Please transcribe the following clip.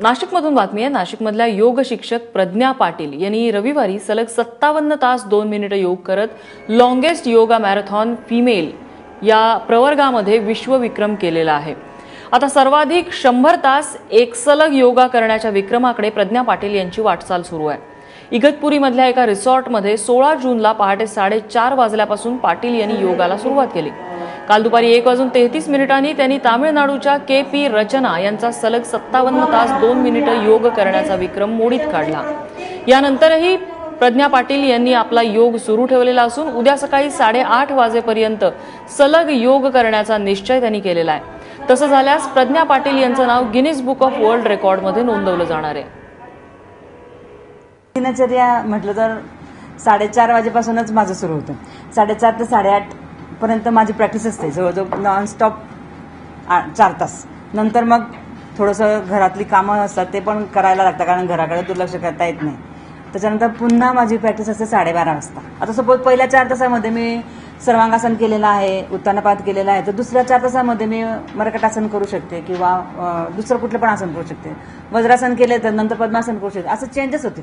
नाशिकमधून बातमी आहे. नाशिकमधल्या योग शिक्षक प्रज्ञा पाटील यांनी रविवारी सलग सत्तावन्न तास दोन मिनिटं योग करत लॉंगेस्ट योगा मॅरेथॉन फिमेल या प्रवर्गामध्ये विश्वविक्रम केलेला आहे. आता सर्वाधिक शंभर तास एक सलग योगा करण्याच्या विक्रमाकडे प्रज्ञा पाटील यांची वाटचाल सुरू आहे. इगतपुरीमधल्या एका रिसॉर्टमध्ये सोळा जूनला पहाटे साडेचार वाजल्यापासून पाटील यांनी योगाला सुरुवात केली. काल दुपारी एक वाजून तेहतीस मिनिटांनी त्यांनी तामिळनाडूच्या के पी रचना यांचा सलग सत्तावन्न तास दोन मिनिटं योग करण्याचा विक्रम मोडीत काढला. यानंतरही प्रज्ञा पाटील यांनी आपला योग सुरू ठेवलेला असून उद्या सकाळी साडेआठ वाजेपर्यंत सलग योग करण्याचा निश्चय त्यांनी केलेला आहे. तसं झाल्यास प्रज्ञा पाटील यांचं नाव गिनीज बुक ऑफ वर्ल्ड रेकॉर्डमध्ये नोंदवलं जाणार आहे. दिनचर्या म्हटलं तर साडेचार वाजेपासूनच माझं सुरू होतं. साडेचार ते साडेआठ पर्यंत माझी प्रॅक्टिस असते. जवळजवळ नॉनस्टॉप चार तास. नंतर मग थोडंसं घरातली कामं असतात ते पण करायला लागतं कारण घराकडे दुर्लक्ष करता येत नाही. त्याच्यानंतर पुन्हा माझी प्रॅक्टिस असते साडेबारा वाजता. आता सपोज पहिल्या चार तासामध्ये मी सर्वांगासन केलेलं आहे उत्तानपात केलेला आहे तर दुसऱ्या चार तासामध्ये मी मरकटासन करू शकते किंवा दुसरं कुठलं पण आसन करू शकते. वज्रासन केले तर नंतर पद्मासन करू शकते. असं चेंजेस होते